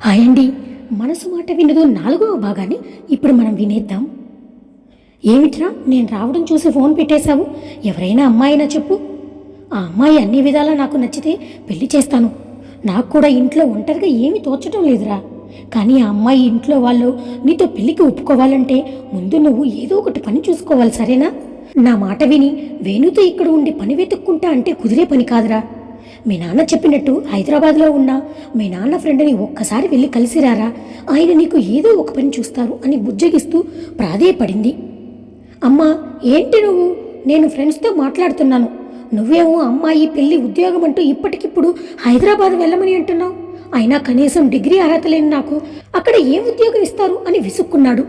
Hi అండి మనసు మాట వినదు నాలుగవ భాగాన్ని ఇప్పుడు మనం వినేద్దాం. ఏమిట్రా నేను రావడం చూసి ఫోన్ పెట్టేశావు? ఎవరైనా అమ్మాయినా చెప్పు. ఆ అమ్మాయి అన్ని విధాలా నాకు నచ్చితే పెళ్ళి చేస్తాను. నాకు కూడా ఇంట్లో ఒంటరిగా ఏమీ తోచడం లేదురా. కానీ ఆ అమ్మాయి ఇంట్లో వాళ్ళు నీతో పెళ్ళికి ఒప్పుకోవాలంటే ముందు నువ్వు ఏదో ఒకటి పని చూసుకోవాలి సరేనా? నా మాట విని వేణుతో ఇక్కడ ఉండి పని వెతుక్కుంటా అంటే కుదిరే పని కాదురా. మీ నాన్న చెప్పినట్టు హైదరాబాద్లో ఉన్న మీ నాన్న ఫ్రెండ్ని ఒక్కసారి వెళ్ళి కలిసిరారా? ఆయన నీకు ఏదో ఒక పని చూస్తారు అని బుజ్జగిస్తూ ప్రాధేయపడింది. అమ్మా ఏంటి నువ్వు? నేను ఫ్రెండ్స్తో మాట్లాడుతున్నాను. నువ్వేమో అమ్మాయి పెళ్ళి ఉద్యోగం అంటూ ఇప్పటికిప్పుడు హైదరాబాద్ వెళ్ళమని అంటున్నావు. అయినా కనీసం డిగ్రీ అర్హత లేని నాకు అక్కడ ఏం ఉద్యోగం ఇస్తారు అని విసుక్కున్నాడు.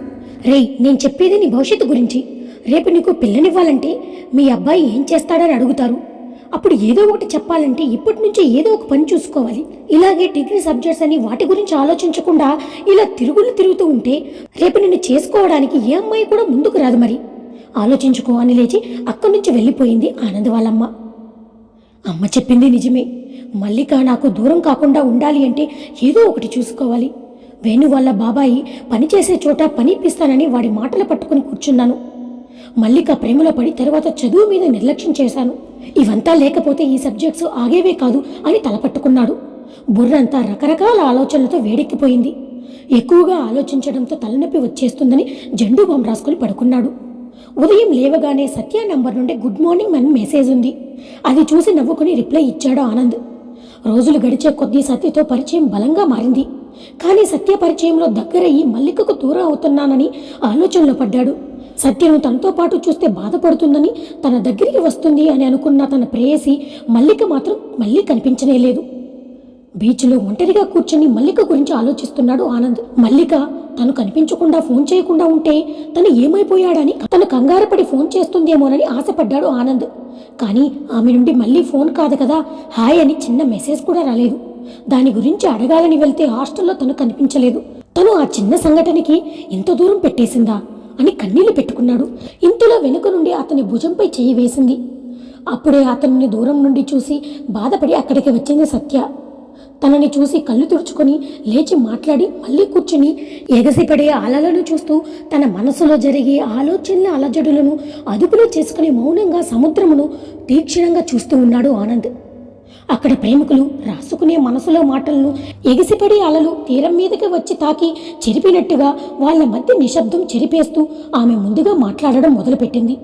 రేయ్ నేను చెప్పేది నీ భవిష్యత్తు గురించి. రేపు నీకు పిల్లనివ్వాలంటే మీ అబ్బాయి ఏం చేస్తాడని అడుగుతారు. అప్పుడు ఏదో ఒకటి చెప్పాలంటే ఇప్పటి నుంచే ఏదో ఒక పని చూసుకోవాలి. ఇలాగే డిగ్రీ సబ్జెక్ట్స్ అని వాటి గురించి ఆలోచించకుండా ఇలా తిరుగులు తిరుగుతూ ఉంటే రేపు నిన్ను చేసుకోవడానికి ఏ అమ్మాయి కూడా ముందుకు రాదు మరి. ఆలోచించుకో అని లేచి అక్కడి నుంచి వెళ్ళిపోయింది ఆనంద్ వాళ్ళమ్మ. అమ్మ చెప్పింది నిజమే. మల్లిక నాకు దూరం కాకుండా ఉండాలి అంటే ఏదో ఒకటి చూసుకోవాలి. వేణు వాళ్ళ బాబాయి పనిచేసే చోట పని ఇప్పిస్తానని వాడి మాటలు పట్టుకుని కూర్చున్నాను. మల్లిక ప్రేమలో పడి తర్వాత చదువు మీద నిర్లక్ష్యం చేశాను. ఇవంతా లేకపోతే ఈ సబ్జెక్ట్స్ ఆగేవే కాదు అని తలపట్టుకున్నాడు. బుర్రంతా రకరకాల ఆలోచనలతో వేడెక్కిపోయింది. ఎక్కువగా ఆలోచించడంతో తలనొప్పి వచ్చేస్తుందని జెండు బొమ్మ రాసుకొని పడుకున్నాడు. ఉదయం లేవగానే సత్య నంబర్ నుండి గుడ్ మార్నింగ్ అని మెసేజ్ ఉంది. అది చూసి నవ్వుకుని రిప్లై ఇచ్చాడు ఆనంద్. రోజులు గడిచే కొద్దీ సత్యతో పరిచయం బలంగా మారింది. కానీ సత్య పరిచయంలో దగ్గరయ్యి మల్లికకు దూరం అవుతున్నానని ఆలోచనలో పడ్డాడు. సత్యను తనతో పాటు చూస్తే బాధపడుతుందని తన దగ్గరికి వస్తుంది అని అనుకున్న తన ప్రేయసి మల్లిక మాత్రం మళ్ళీ కనిపించనే లేదు. బీచ్లో ఒంటరిగా కూర్చొని మల్లిక గురించి ఆలోచిస్తున్నాడు ఆనంద్. మల్లిక తను కనిపించకుండా ఫోన్ చేయకుండా ఉంటే తను ఏమైపోయాడని తను కంగారపడి ఫోన్ చేస్తుందేమోనని ఆశపడ్డాడు ఆనంద్. కానీ ఆమె నుండి మళ్ళీ ఫోన్ కాదు కదా హాయ్ అని చిన్న మెసేజ్ కూడా రాలేదు. దాని గురించి అడగాలని వెళ్తే హాస్టల్లో తను కనిపించలేదు. తను ఆ చిన్న సంఘటనకి ఇంత దూరం పెట్టేసిందా? అని కన్నీళ్ళు పెట్టుకున్నాడు. ఇంతలో వెనుక నుండి అతని భుజంపై చేయి వేసింది. అప్పుడే అతన్ని దూరం నుండి చూసి బాధపడి అక్కడికి వచ్చింది సత్య. తనని చూసి కళ్ళు తుడుచుకొని లేచి మాట్లాడి మళ్ళీ కూర్చుని ఎగసిపడే అలలను చూస్తూ తన మనసులో జరిగే ఆలోచనల అలజడులను అదుపులో చేసుకుని మౌనంగా సముద్రమును తీక్షణంగా చూస్తూ ఉన్నాడు ఆనంద్. అక్కడ ప్రేమికులు రాసుకునే మనసులో మాటలను ఎగిసిపడి అలలు తీరం మీదకి వచ్చి తాకి చెరిపినట్టుగా వాళ్ళ మధ్య నిశ్శబ్దం చెరిపేస్తూ ఆమె ముందుగా మాట్లాడడం మొదలుపెట్టింది.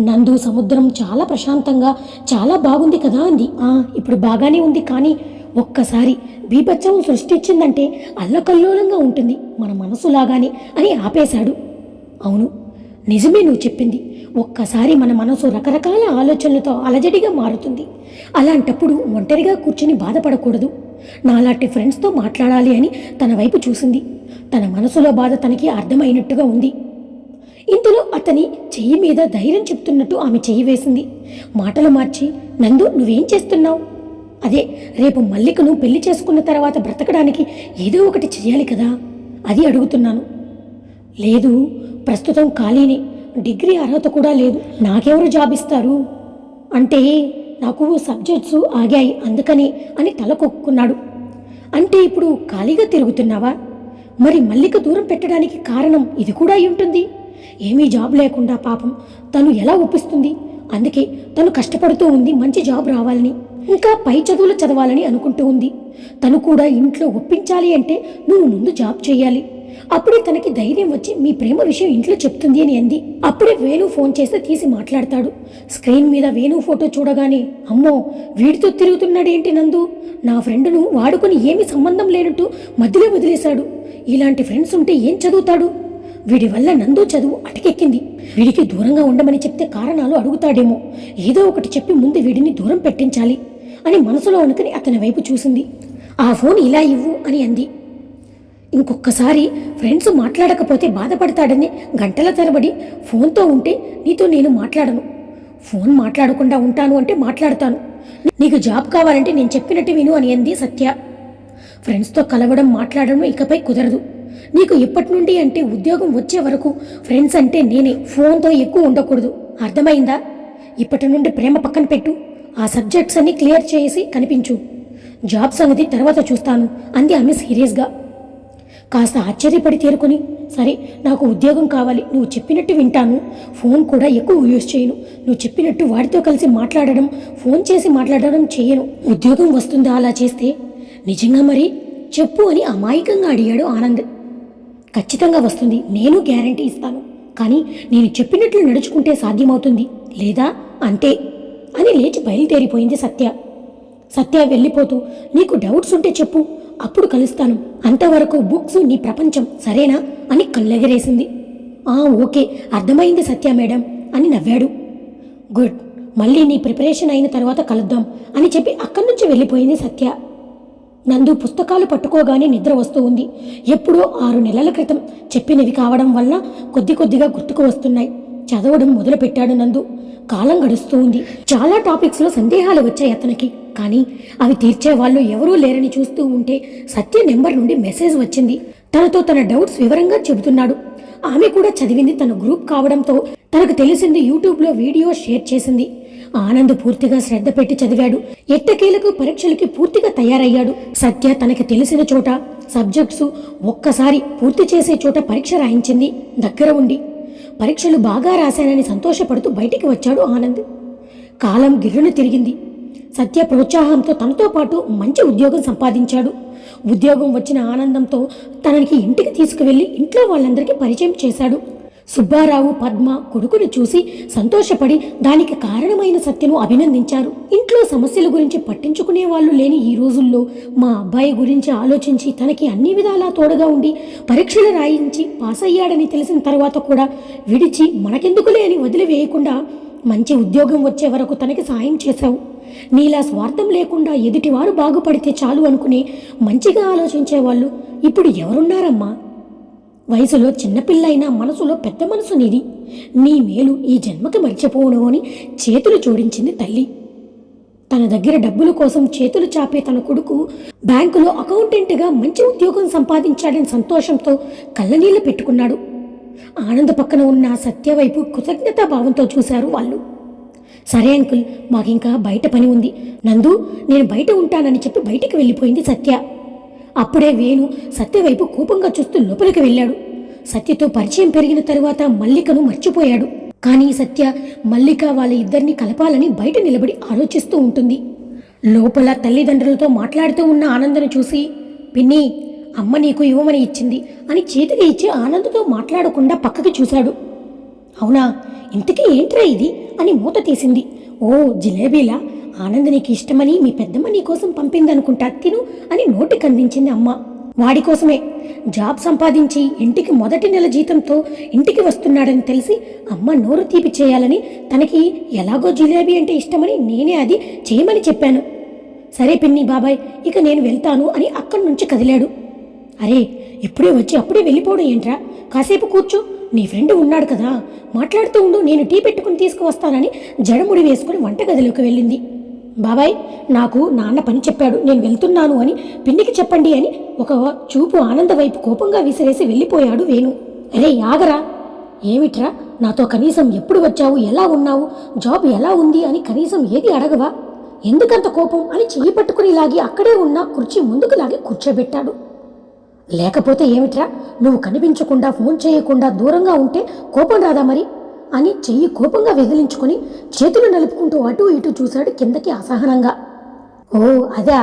నందు సముద్రం చాలా ప్రశాంతంగా చాలా బాగుంది కదా అంది. "ఆ, ఇప్పుడు బాగానే ఉంది కానీ ఒక్కసారి బీభత్సం సృష్టించిందంటే అల్లకల్లోలంగా ఉంటుంది మన మనసులాగానే అని ఆపేశాడు. అవును నిజమే నువ్వు చెప్పింది. ఒక్కసారి మన మనసు రకరకాల ఆలోచనలతో అలజడిగా మారుతుంది. అలాంటప్పుడు ఒంటరిగా కూర్చుని బాధపడకూడదు. నాలాంటి ఫ్రెండ్స్తో మాట్లాడాలి అని తన వైపు చూసింది. తన మనసులో బాధ తనకి అర్థమైనట్టుగా ఉంది. ఇంతలో అతని చెయ్యి మీద ధైర్యం చెప్తున్నట్టు ఆమె చెయ్యి వేసింది. మాటలు మార్చి నందు నువ్వేం చేస్తున్నావు? అదే రేపు మల్లికను పెళ్ళి చేసుకున్న తర్వాత బ్రతకడానికి ఏదో ఒకటి చేయాలి కదా? అది అడుగుతున్నాను. లేదు ప్రస్తుతం ఖాళీనే. డిగ్రీ అర్హత కూడా లేదు. నాకెవరు జాబ్ ఇస్తారు అంటే నాకు సబ్జెక్ట్స్ ఆగాయి అందుకని అని తల కొక్కున్నాడు అంటే ఇప్పుడు ఖాళీగా తిరుగుతున్నావా? మరి మల్లిక దూరం పెట్టడానికి కారణం ఇది కూడా అయి ఉంటుంది. ఏమీ జాబ్ లేకుండా పాపం తను ఎలా ఒప్పిస్తుంది? అందుకే తను కష్టపడుతూ ఉంది మంచి జాబ్ రావాలని. ఇంకా పై చదువులు చదవాలని అనుకుంటూ ఉంది. తను కూడా ఇంట్లో ఒప్పించాలి అంటే నువ్వు ముందు జాబ్ చేయాలి. అప్పుడే తనకి ధైర్యం వచ్చి మీ ప్రేమ విషయం ఇంట్లో చెప్తుంది అని అంది. అప్పుడే వేణు ఫోన్ చేస్తే తీసి మాట్లాడతాడు. స్క్రీన్ మీద వేణు ఫోటో చూడగానే అమ్మో వీడితో తిరుగుతున్నాడేంటి నందు? నా ఫ్రెండ్ను వాడుకొని ఏమీ సంబంధం లేనట్టు మధ్యలో వదిలేశాడు. ఇలాంటి ఫ్రెండ్స్ ఉంటే ఏం చదువుతాడు? వీడి వల్ల నందు చదువు అటకెక్కింది. వీడికి దూరంగా ఉండమని చెప్తే కారణాలు అడుగుతాడేమో. ఏదో ఒకటి చెప్పి ముందు వీడిని దూరం పెట్టించాలి అని మనసులో అనుకుని అతని వైపు చూసింది. ఆ ఫోన్ ఇలా ఇవ్వు అని అంది. ఇంకొకసారి ఫ్రెండ్స్ మాట్లాడకపోతే బాధపడతాడని గంటల తరబడి ఫోన్తో ఉంటే నీతో నేను మాట్లాడను. ఫోన్ మాట్లాడకుండా ఉంటాను అంటే మాట్లాడతాను. నీకు జాబ్ కావాలంటే నేను చెప్పినట్టు విను అని అంది సత్య. ఫ్రెండ్స్తో కలవడం మాట్లాడడం ఇకపై కుదరదు. నీకు ఇప్పటి నుండి అంటే ఉద్యోగం వచ్చే వరకు ఫ్రెండ్స్ అంటే నేనే ఫోన్తో ఎక్కువ ఉండకూడదు. అర్థమైందా? ఇప్పటి నుండి ప్రేమ పక్కన పెట్టు. ఆ సబ్జెక్ట్స్ అన్ని క్లియర్ చేసి కనిపించు. జాబ్ సంగతి తర్వాత చూస్తాను అంది ఆమె సీరియస్గా కాస్త ఆశ్చర్యపడి తేరుకొని సరే నాకు ఉద్యోగం కావాలి నువ్వు చెప్పినట్టు వింటాను. ఫోన్ కూడా ఎక్కువ యూజ్ చేయను. నువ్వు చెప్పినట్టు వాడితో కలిసి మాట్లాడడం ఫోన్ చేసి మాట్లాడడం చేయను. ఉద్యోగం వస్తుందా అలా చేస్తే? నిజంగా మరి? చెప్పు అని అమాయకంగా అడిగాడు ఆనంద్. ఖచ్చితంగా వస్తుంది. నేను గ్యారంటీ ఇస్తాను. కానీ నేను చెప్పినట్లు నడుచుకుంటే సాధ్యమవుతుంది. లేదా? అంతే. అని లేచి బయలుదేరిపోయింది సత్య. సత్య వెళ్ళిపోతూ నీకు డౌట్స్ ఉంటే చెప్పు. అప్పుడు కలుస్తాను. అంతవరకు బుక్స్ నీ ప్రపంచం సరేనా? అని కళ్ళెగరేసింది. ఆ ఓకే అర్థమైంది సత్య మేడం అని నవ్వాడు. గుడ్ మళ్ళీ నీ ప్రిపరేషన్ అయిన తర్వాత కలుద్దాం అని చెప్పి అక్కడి నుంచి వెళ్ళిపోయింది సత్య. నందు పుస్తకాలు పట్టుకోగానే నిద్ర వస్తూ ఉంది. ఎప్పుడో ఆరు నెలల క్రితం చెప్పినవి కావడం వల్ల కొద్ది కొద్దిగా గుర్తుకు వస్తున్నాయి. చదవడం మొదలుపెట్టాడు నందు. కాలం గడుస్తూ ఉంది చాలా టాపిక్స్లో సందేహాలు వచ్చాయి అతనికి. కానీ అవి తీర్చే వాళ్ళు ఎవరూ లేరని చూస్తూ ఉంటే సత్య నెంబర్ నుండి మెసేజ్ వచ్చింది. తనతో తన డౌట్స్ వివరంగా చెబుతున్నాడు. ఆమె కూడా చదివింది తన గ్రూప్ కావడంతో తనకు తెలిసింది యూట్యూబ్లో వీడియో షేర్ చేసింది. ఆనంద్ పూర్తిగా శ్రద్ధ పెట్టి చదివాడు. ఎట్టకేలకు పరీక్షలకి పూర్తిగా తయారయ్యాడు. సత్య తనకి తెలిసిన చోట సబ్జెక్ట్స్ ఒక్కసారి పూర్తి చేసే చోట పరీక్ష రాయించింది. దగ్గర ఉండి పరీక్షలు బాగా రాశానని సంతోషపడుతూ బయటికి వచ్చాడు ఆనంద్. కాలం గిర్రును తిరిగింది. సత్య ప్రోత్సాహంతో తనతో పాటు మంచి ఉద్యోగం సంపాదించాడు. ఉద్యోగం వచ్చిన ఆనందంతో తనకి ఇంటికి తీసుకువెళ్ళి ఇంట్లో వాళ్ళందరికీ పరిచయం చేశాడు. సుబ్బారావు పద్మ కొడుకును చూసి సంతోషపడి దానికి కారణమైన సత్యను అభినందించారు. ఇంట్లో సమస్యల గురించి పట్టించుకునే వాళ్ళు లేని ఈ రోజుల్లో మా అబ్బాయి గురించి ఆలోచించి తనకి అన్ని విధాలా తోడుగా ఉండి పరీక్షలు రాయించి పాస్ అయ్యాడని తెలిసిన తర్వాత కూడా విడిచి మనకెందుకులే అని వదిలివేయకుండా మంచి ఉద్యోగం వచ్చే వరకు తనకి సాయం చేశావు. నీలా స్వార్థం లేకుండా ఎదుటివారు బాగుపడితే చాలు అనుకుని మంచిగా ఆలోచించే వాళ్ళు ఇప్పుడు ఎవరున్నారమ్మా? వయసులో చిన్నపిల్లైనా మనసులో పెద్ద మనసు నీది. నీ మేలు ఈ జన్మకి మర్చిపోను అని చేతులు జోడించింది తల్లి. తన దగ్గర డబ్బుల కోసం చేతులు చాపే తన కొడుకు బ్యాంకులో అకౌంటెంట్గా మంచి ఉద్యోగం సంపాదించాడని సంతోషంతో కళ్ళనీళ్ళు పెట్టుకున్నాడు. ఆనంద పక్కన ఉన్న సత్య వైపు కృతజ్ఞతా భావంతో చూశారు వాళ్ళు. సరే అంకుల్ మాకింకా బయట పని ఉంది. నందు నేను బయట ఉంటానని చెప్పి బయటికి వెళ్ళిపోయింది సత్య. అప్పుడే వేణు సత్యవైపు కోపంగా చూస్తూ లోపలికి వెళ్ళాడు. సత్యతో పరిచయం పెరిగిన తరువాత మల్లికను మర్చిపోయాడు. కానీ సత్య మల్లిక వాళ్ళ ఇద్దరిని కలపాలని బయట నిలబడి ఆలోచిస్తూ ఉంటుంది. లోపల తల్లిదండ్రులతో మాట్లాడుతూ ఉన్న ఆనందను చూసి పిన్ని అమ్మ నీకు ఇవ్వమని ఇచ్చింది అని చేతికి ఇచ్చి ఆనందతో మాట్లాడకుండా పక్కకి చూశాడు. అవునా? ఇంతకీ ఏంట్రా ఇది? అని మూత తీసింది. ఓ జిలేబీలా? ఆనంద్ నీకు ఇష్టమని మీ పెద్దమ్మ నీ కోసం పంపిందనుకుంటా తిను అని నోటికి అందించింది అమ్మ. వాడి కోసమే. జాబ్ సంపాదించి ఇంటికి మొదటి నెల జీతంతో ఇంటికి వస్తున్నాడని తెలిసి అమ్మ నోరు తీపి చేయాలని తనకి ఎలాగో జిలేబీ అంటే ఇష్టమని నేనే అది చేయమని చెప్పాను. సరే పిన్ని బాబాయ్ ఇక నేను వెళ్తాను అని అక్కడి నుంచి కదిలాడు. అరే ఇప్పుడే వచ్చి అప్పుడే వెళ్ళిపోవడం ఏంట్రా? కాసేపు కూర్చో నీ ఫ్రెండ్ ఉన్నాడు కదా. మాట్లాడుతూ ఉండు నేను టీ పెట్టుకుని తీసుకువస్తానని జడముడి వేసుకుని వంటగదిలోకి వెళ్ళింది. బాబాయ్ నాకు నాన్న పని చెప్పాడు. నేను వెళ్తున్నాను అని పిన్నికి చెప్పండి అని ఒక చూపు ఆనంద వైపు కోపంగా విసిరేసి వెళ్ళిపోయాడు వేణు. అరే యాగరా ఏమిట్రా? నాతో కనీసం ఎప్పుడు వచ్చావు? ఎలా ఉన్నావు? జాబ్ ఎలా ఉంది అని కనీసం ఏది అడగవా? ఎందుకంత కోపం? అని చెయ్యి పట్టుకుని లాగి అక్కడే ఉన్న కుర్చీ ముందుకు లాగి కూర్చోబెట్టాడు. లేకపోతే ఏమిట్రా? నువ్వు కనిపించకుండా ఫోన్ చేయకుండా దూరంగా ఉంటే కోపం రాదా మరి? అని చెయ్యి కోపంగా వెదిలించుకుని చేతులు నలుపుకుంటూ అటు ఇటు చూశాడు కిందకి అసహనంగా. ఓ అదా?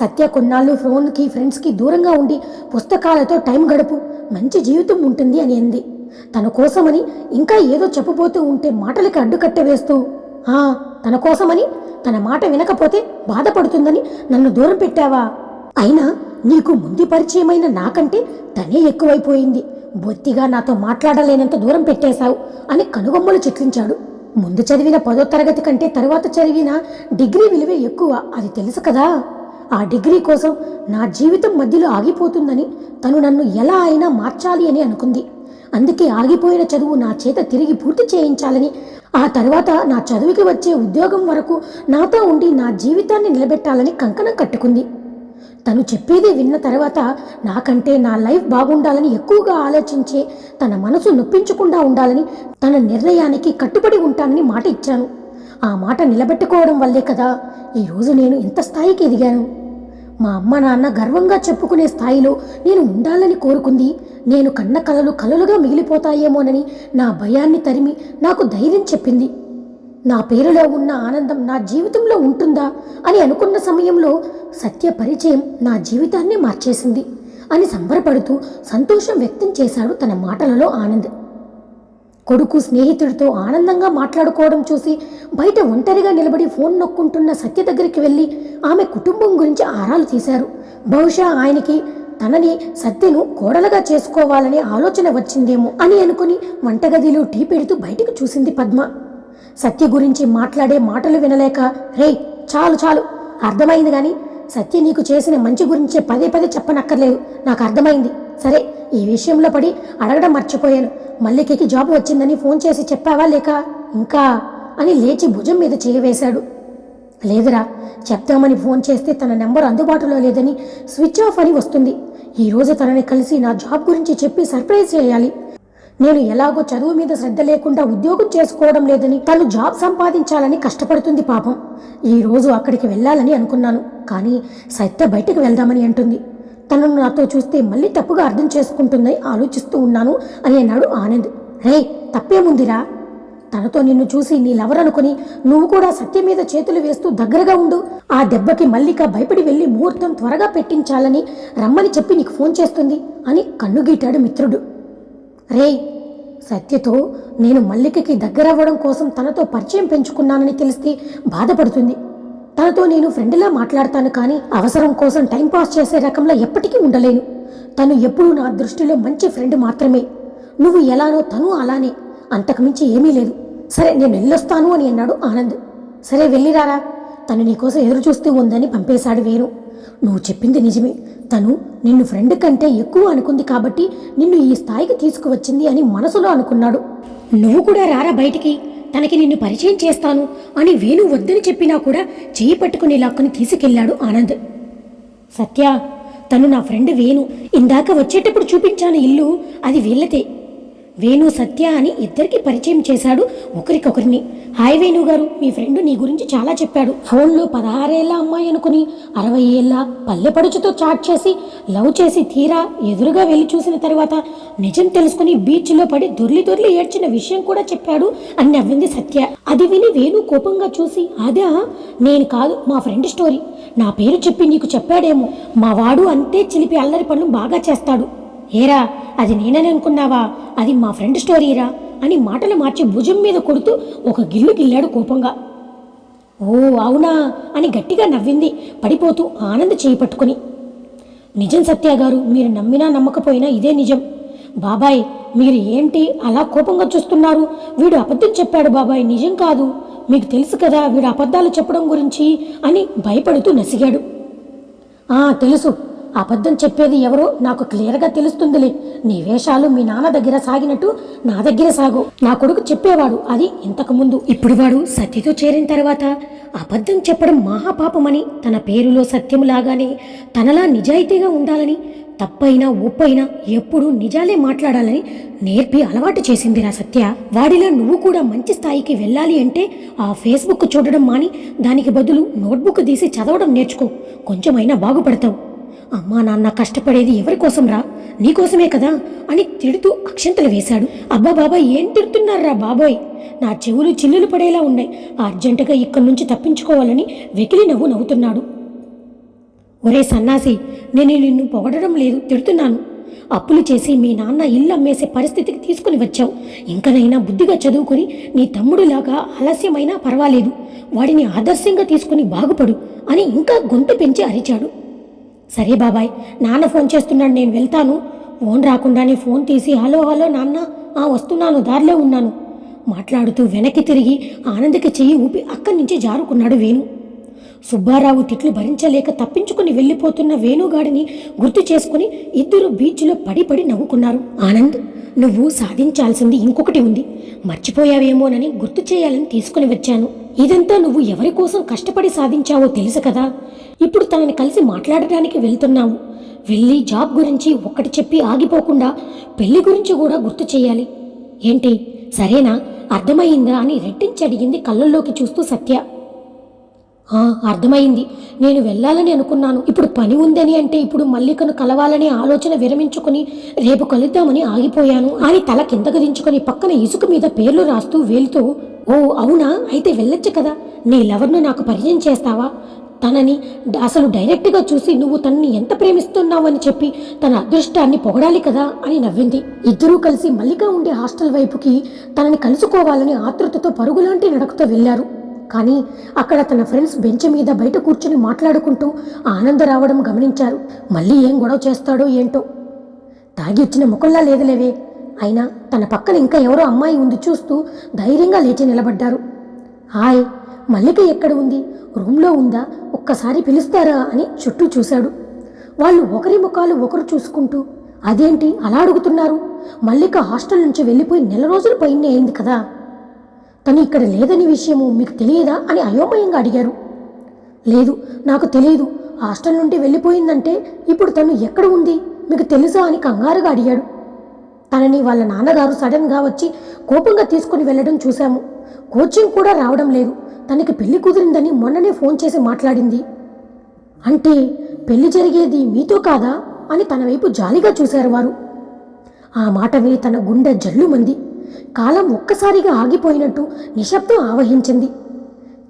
సత్య కొన్నాళ్ళు ఫోన్కి ఫ్రెండ్స్కి దూరంగా ఉండి పుస్తకాలతో టైం గడుపు మంచి జీవితం ఉంటుంది అని అంది. తన కోసమని ఇంకా ఏదో చెప్పబోతూ ఉంటే మాటలకి అడ్డుకట్ట వేస్తూ "ఆ, తన కోసమని? తన మాట వినకపోతే బాధపడుతుందని నన్ను దూరం పెట్టావా? అయినా నీకు ముందు పరిచయమైన నాకంటే తనే ఎక్కువైపోయింది. బొత్తిగా నాతో మాట్లాడలేనంత దూరం పెట్టేశావు అని కనుగొమ్మలు చిట్లించాడు. ముందు చదివిన పదో తరగతి కంటే తరువాత చదివిన డిగ్రీ విలువే ఎక్కువ అది తెలుసు కదా. ఆ డిగ్రీ కోసం నా జీవితం మధ్యలో ఆగిపోతుందని తను నన్ను ఎలా అయినా మార్చాలి అని అనుకుంది. అందుకే ఆగిపోయిన చదువు నా చేత తిరిగి పూర్తి చేయించాలని ఆ తర్వాత నా చదువుకి వచ్చే ఉద్యోగం వరకు నాతో ఉండి నా జీవితాన్ని నిలబెట్టాలని కంకణం కట్టుకుంది. తను చెప్పేది విన్న తర్వాత నాకంటే నా లైఫ్ బాగుండాలని ఎక్కువగా ఆలోచించే తన మనసు నొప్పించకుండా ఉండాలని తన నిర్ణయానికి కట్టుబడి ఉంటానని మాట ఇచ్చాను. ఆ మాట నిలబెట్టుకోవడం వల్లే కదా ఈరోజు నేను ఇంత స్థాయికి ఎదిగాను. మా అమ్మ నాన్న గర్వంగా చెప్పుకునే స్థాయిలో నేను ఉండాలని కోరుకుంది. నేను కన్న కలలు కలలుగా మిగిలిపోతాయేమోనని నా భయాన్ని తరిమి నాకు ధైర్యం చెప్పింది. నా పేరులో ఉన్న ఆనందం నా జీవితంలో ఉంటుందా అని అనుకున్న సమయంలో సత్య పరిచయం నా జీవితాన్ని మార్చేసింది అని సంబరపడుతూ సంతోషం వ్యక్తం చేశాడు తన మాటలలో ఆనంద్. కొడుకు స్నేహితుడితో ఆనందంగా మాట్లాడుకోవడం చూసి బయట ఒంటరిగా నిలబడి ఫోన్ నొక్కుంటున్న సత్య దగ్గరికి వెళ్ళి ఆమె కుటుంబం గురించి ఆరాలు తీశారు. బహుశా ఆయనకి తనని సత్యను కోడలుగా చేసుకోవాలనే ఆలోచన వచ్చిందేమో అని అనుకుని వంటగదిలో టీ పెడుతూ బయటకు చూసింది పద్మ. సత్య గురించి మాట్లాడే మాటలు వినలేక రే చాలు చాలు. అర్థమైంది కానీ సత్య నీకు చేసిన మంచి గురించే పదే పదే చెప్పనక్కర్లేదు. నాకు అర్థమైంది. సరే ఈ విషయంలో పడి అడగడం మర్చిపోయాను. మల్లికకి జాబ్ వచ్చిందని ఫోన్ చేసి చెప్పావా లేక? ఇంకా అని లేచి భుజం మీద చేయవేశాడు లేదురా చెప్తామని ఫోన్ చేస్తే తన నెంబర్ అందుబాటులో లేదని స్విచ్ ఆఫ్ అని వస్తుంది. ఈరోజు తనని కలిసి నా జాబ్ గురించి చెప్పి సర్ప్రైజ్ చేయాలి. నేను ఎలాగో చదువు మీద శ్రద్ధ లేకుండా ఉద్యోగం చేసుకోవడం లేదని తను జాబ్ సంపాదించాలని కష్టపడుతుంది పాపం. ఈ రోజు అక్కడికి వెళ్ళాలని అనుకున్నాను కానీ సత్య బయటకు వెళ్దామని అంటుంది. తనను నాతో చూస్తే మళ్ళీ తప్పుగా అర్థం చేసుకుంటుందని ఆలోచిస్తూ ఉన్నాను అని అన్నాడు ఆనంద్. రే తప్పేముందిరా? తనతో నిన్ను చూసి నీ లవర్ అనుకుని నువ్వు కూడా సత్య మీద చేతులు వేస్తూ దగ్గరగా ఉండు. ఆ దెబ్బకి మల్లిక భయపడి వెళ్ళి ముహూర్తం త్వరగా పెట్టించాలని రమ్మని చెప్పి నీకు ఫోన్ చేస్తుంది అని కన్నుగీటాడు మిత్రుడు. రే సత్యతో నేను మల్లికకి దగ్గరవ్వడం కోసం తనతో పరిచయం పెంచుకున్నానని తెలిస్తే బాధపడుతుంది. తనతో నేను ఫ్రెండ్లా మాట్లాడతాను కానీ అవసరం కోసం టైంపాస్ చేసే రకంలో ఎప్పటికీ ఉండలేను. తను ఎప్పుడూ నా దృష్టిలో మంచి ఫ్రెండ్ మాత్రమే. నువ్వు ఎలానో తను అలానే. అంతకుమించి ఏమీ లేదు. సరే నేను వెళ్ళొస్తాను అని అన్నాడు ఆనంద్. సరే వెళ్ళిరారా. తను నీకోసం ఎదురు చూస్తూ ఉందని పంపేశాడు వేణు. నువ్వు చెప్పింది నిజమే. తను నిన్ను ఫ్రెండ్ కంటే ఎక్కువ అనుకుంది కాబట్టి నిన్ను ఈ స్థాయికి తీసుకువచ్చింది అని మనసులో అనుకున్నాడు. నువ్వు కూడా రారా బయటికి? తనకి నిన్ను పరిచయం చేస్తాను అని వేణు వద్దని చెప్పినా కూడా చేయి పట్టుకుని లాక్కుని తీసుకెళ్ళాడు ఆనంద్. సత్య తను నా ఫ్రెండ్ వేణు. ఇందాక వచ్చేటప్పుడు చూపించాను ఇల్లు. అది వీళ్ళతే వేణు సత్య అని ఇద్దరికి పరిచయం చేశాడు ఒకరికొకరిని. హాయ్ వేణు గారు మీ ఫ్రెండ్ నీ గురించి చాలా చెప్పాడు. ఫోన్లో పదహారేళ్ళ అమ్మాయి అనుకుని అరవై ఏళ్ళ పల్లెపడుచుతో చాట్ చేసి లవ్ చేసి తీరా ఎదురుగా వెళ్ళి చూసిన తర్వాత నిజం తెలుసుకుని బీచ్లో పడి దొర్లి దొర్లి ఏడ్చిన విషయం కూడా చెప్పాడు అని నవ్వింది సత్య. అది విని వేణు కోపంగా చూసి అదే నేను కాదు మా ఫ్రెండ్ స్టోరీ. నా పేరు చెప్పి నీకు చెప్పాడేమో. మా వాడు అంతే చిలిపి అల్లరి పనులు బాగా చేస్తాడు. ఏరా అది నేనని అనుకున్నావా? అది మా ఫ్రెండ్ స్టోరీరా? అని మాటలు మార్చి భుజం మీద కొడుతూ ఒక గిల్లు గిల్లాడు కోపంగా. ఓ అవునా? అని గట్టిగా నవ్వింది పడిపోతూ ఆనంద్ చేయి పట్టుకుని. నిజం సత్య గారు మీరు నమ్మినా నమ్మకపోయినా ఇదే నిజం. బాబాయ్ మీరు ఏంటి అలా కోపంగా చూస్తున్నారు? వీడు అబద్ధం చెప్పాడు బాబాయ్ నిజం కాదు. మీకు తెలుసు కదా వీడు అబద్ధాలు చెప్పడం గురించి అని భయపడుతూ నసిగాడు. తెలుసు. అబద్ధం చెప్పేది ఎవరో నాకు క్లియర్గా తెలుస్తుందిలే. నీ వేషాలు మీ నాన్న దగ్గర సాగినట్టు నా దగ్గర సాగు. నా కొడుకు చెప్పేవాడు అది ఇంతకు ముందు. ఇప్పుడు వాడు సత్యతో చేరిన తర్వాత అబద్ధం చెప్పడం మహాపాపమని తన పేరులో సత్యం లాగానే తనలా నిజాయితీగా ఉండాలని తప్పైనా ఒప్పైనా ఎప్పుడూ నిజాలే మాట్లాడాలని నేర్పి అలవాటు చేసిందిరా సత్య. వాడిలా నువ్వు కూడా మంచి స్థాయికి వెళ్ళాలి అంటే ఆ ఫేస్బుక్ చూడడం మాని దానికి బదులు నోట్బుక్ తీసి చదవడం నేర్చుకో. కొంచెమైనా బాగుపడతావు. అమ్మా నాన్న కష్టపడేది ఎవరి కోసం రా నీకోసమే కదా? అని తిడుతూ అక్షంతలు వేశాడు. అబ్బా బాబాయ్ ఏం తిడుతున్నారా బాబోయ్? నా చెవులు చిల్లులు పడేలా ఉన్నాయి. అర్జెంటుగా ఇక్కడి నుంచి తప్పించుకోవాలని వెకిలి నవ్వు నవ్వుతున్నాడు. ఒరే సన్నాసి నేను నిన్ను పొగడడం లేదు తిడుతున్నాను. అప్పులు చేసి మీ నాన్న ఇల్లు అమ్మేసే పరిస్థితికి తీసుకుని వచ్చావు. ఇంకనైనా బుద్ధిగా చదువుకొని నీ తమ్ముడులాగా ఆలస్యమైనా పర్వాలేదు. వాడిని ఆదర్శంగా తీసుకుని బాగుపడు అని ఇంకా గొంతు పెంచి అరిచాడు. సరే బాబాయ్ నాన్న ఫోన్ చేస్తున్నాడు నేను వెళ్తాను. ఫోన్ రాకుండానే ఫోన్ తీసి హలో హలో నాన్న ఆ వస్తున్నాను దారిలో ఉన్నాను. మాట్లాడుతూ వెనక్కి తిరిగి ఆనందకి చెయ్యి ఊపి అక్కడి నుంచి జారుకున్నాడు వేణు. సుబ్బారావు తిట్లు భరించలేక తప్పించుకుని వెళ్ళిపోతున్న వేణుగాడిని గుర్తు చేసుకుని ఇద్దరు బీచ్లో పడి పడి నవ్వుకున్నారు. ఆనంద్ నువ్వు సాధించాల్సింది ఇంకొకటి ఉంది. మర్చిపోయావేమోనని గుర్తు చేయాలని తీసుకుని వచ్చాను. ఇదంతా నువ్వు ఎవరి కోసం కష్టపడి సాధించావో తెలుసు కదా. ఇప్పుడు తనని కలిసి మాట్లాడడానికి వెళ్తున్నావు. వెళ్ళి జాబ్ గురించి ఒక్కటి చెప్పి ఆగిపోకుండా పెళ్ళి గురించి కూడా గుర్తు చేయాలి. ఏంటి? సరేనా? అర్థమయ్యిందా అని రెట్టించి అడిగింది కళ్ళల్లోకి చూస్తూ సత్య. అర్థమైంది. నేను వెళ్ళాలని అనుకున్నాను. ఇప్పుడు పని ఉందని అంటే ఇప్పుడు మల్లికను కలవాలనే ఆలోచన విరమించుకుని రేపు కలుద్దామని ఆగిపోయాను. అని తల కిందకు దించుకొని పక్కన ఇసుక మీద పేర్లు రాస్తూ వేలుతూ ఓ అవునా? అయితే వెళ్ళొచ్చు కదా. నీ లవర్ను నాకు పరిచయం చేస్తావా? తనని అసలు డైరెక్ట్గా చూసి నువ్వు తనని ఎంత ప్రేమిస్తున్నావని చెప్పి తన అదృష్టాన్ని పొగడాలి కదా అని నవ్వింది. ఇద్దరూ కలిసి మల్లిక ఉండే హాస్టల్ వైపుకి తనని కలుసుకోవాలని ఆతృతతో పరుగులాంటి నడకతో వెళ్ళారు కానీ అక్కడ తన ఫ్రెండ్స్ బెంచ్ మీద బయట కూర్చుని మాట్లాడుకుంటూ ఆనంద రావడం గమనించారు. మళ్ళీ ఏం గొడవ చేస్తాడో ఏంటో. తాగి వచ్చిన ముఖంలా లేదులేవే అయినా తన పక్కన ఇంకా ఎవరో అమ్మాయి ఉంది చూస్తూ ధైర్యంగా లేచి నిలబడ్డారు. హాయ్ మల్లిక ఎక్కడ ఉంది? రూమ్లో ఉందా? ఒక్కసారి పిలుస్తారా అని చుట్టూ చూశాడు. వాళ్ళు ఒకరి ముఖాలు ఒకరు చూసుకుంటూ అదేంటి? అలా అడుగుతున్నారు? మల్లిక హాస్టల్ నుంచి వెళ్ళిపోయి నెల రోజులు పైనే అయింది కదా? తను ఇక్కడ లేదని విషయము మీకు తెలియదా? అని అయోమయంగా అడిగారు. లేదు నాకు తెలియదు. హాస్టల్ నుండి వెళ్ళిపోయిందంటే ఇప్పుడు తను ఎక్కడ ఉంది? మీకు తెలుసా? అని కంగారుగా అడిగాడు. తనని వాళ్ళ నాన్నగారు సడన్గా వచ్చి కోపంగా తీసుకుని వెళ్ళడం చూశాము. కోచింగ్ కూడా రావడం లేదు. తనకి పెళ్ళి కుదిరిందని మొన్ననే ఫోన్ చేసి మాట్లాడింది. అంటే పెళ్ళి జరిగేది మీతో కాదా అని తన వైపు జాలిగా చూశారు వారు. ఆ మాట విని తన గుండె జల్లుమంది. కాలం ఒక్కసారిగా ఆగిపోయినట్టు నిశ్శబ్దం ఆవహించింది.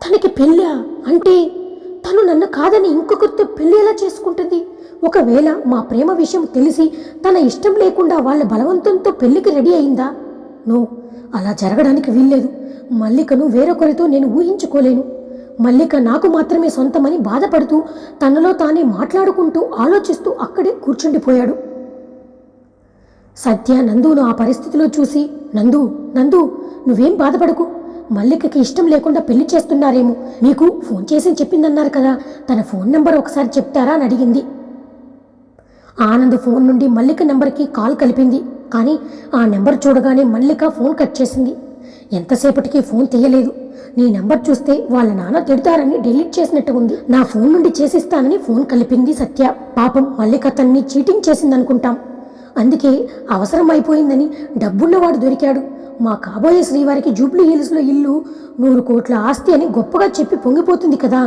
తనకి పెళ్ళా అంటే తను నన్ను కాదని ఇంకొకరితో పెళ్ళి ఎలా చేసుకుంటుంది? ఒకవేళ మా ప్రేమ విషయం తెలిసి తన ఇష్టం లేకుండా వాళ్ళ బలవంతంతో పెళ్ళికి రెడీ అయిందా? నో అలా జరగడానికి వీల్లేదు. మల్లికను వేరొకరితో నేను ఊహించుకోలేను. మల్లిక నాకు మాత్రమే సొంతమని బాధపడుతూ తనలో తానే మాట్లాడుకుంటూ ఆలోచిస్తూ అక్కడే కూర్చుండిపోయాడు. సత్య నందును ఆ పరిస్థితిలో చూసి నందు నందు నువ్వేం బాధపడకు. మల్లికకి ఇష్టం లేకుండా పెళ్ళి చేస్తున్నారేమో. నీకు ఫోన్ చేసి చెప్పిందన్నారు కదా తన ఫోన్ నెంబర్ ఒకసారి చెప్తారా? అని అడిగింది. ఆనంద్ ఫోన్ నుండి మల్లిక నెంబర్కి కాల్ కలిపింది. కానీ ఆ నెంబర్ చూడగానే మల్లిక ఫోన్ కట్ చేసింది. ఎంతసేపటికి ఫోన్ తీయలేదు. నీ నెంబర్ చూస్తే వాళ్ళ నాన్న తిడతారని డిలీట్ చేసినట్టు ఉంది. నా ఫోన్ నుండి చేసిస్తానని ఫోన్ కలిపింది సత్య. పాపం మల్లిక తన్ని చీటింగ్ చేసిందనుకుంటాం. అందుకే అవసరం అయిపోయిందని డబ్బున్నవాడు దొరికాడు. మా కాబోయే శ్రీవారికి జూబ్లీ హిల్స్లో ఇల్లు నూరు కోట్ల ఆస్తి అని గొప్పగా చెప్పి పొంగిపోతుంది కదా.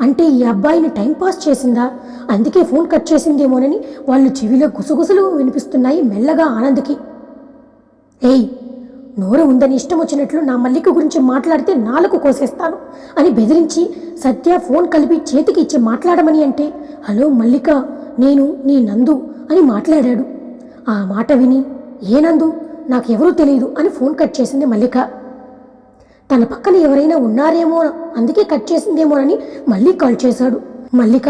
అంటే ఈ అబ్బాయిని టైంపాస్ చేసిందా? అందుకే ఫోన్ కట్ చేసిందేమోనని వాళ్ళు చెవిలో గుసగుసలు వినిపిస్తున్నాయి మెల్లగా ఆనంద్కి. ఏయ్ నోరు ఉందని ఇష్టం వచ్చినట్లు నా మల్లిక గురించి మాట్లాడితే నాలుగు కోసేస్తాను అని బెదిరించి సత్య ఫోన్ కలిపి చేతికి ఇచ్చి మాట్లాడమని అంటే హలో మల్లిక నేను నీ నందు అని మాట్లాడాడు. ఆ మాట విని ఏ నందు? నాకెవరూ తెలియదు అని ఫోన్ కట్ చేసింది మల్లిక. తన పక్కన ఎవరైనా ఉన్నారేమో అందుకే కట్ చేసిందేమోనని మళ్ళీ కాల్ చేశాడు. మల్లిక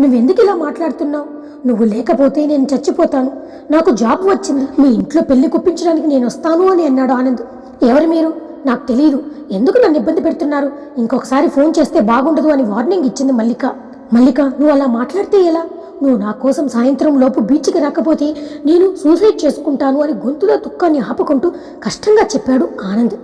నువ్వెందుకు ఇలా మాట్లాడుతున్నావు? నువ్వు లేకపోతే నేను చచ్చిపోతాను. నాకు జాబ్ వచ్చింది. మీ ఇంట్లో పెళ్ళి కుప్పించడానికి నేను వస్తాను అని అన్నాడు ఆనంద్. ఎవరు మీరు? నాకు తెలియదు ఎందుకు నన్ను ఇబ్బంది పెడుతున్నారు? ఇంకొకసారి ఫోన్ చేస్తే బాగుండదు అని వార్నింగ్ ఇచ్చింది మల్లిక. మల్లిక నువ్వు అలా మాట్లాడితే ఎలా? నువ్వు నా కోసం సాయంత్రం లోపు బీచ్కి రాకపోతే నేను సూసైడ్ చేసుకుంటాను అని గొంతులో దుఃఖాన్ని ఆపుకుంటూ కష్టంగా చెప్పాడు ఆనంద్.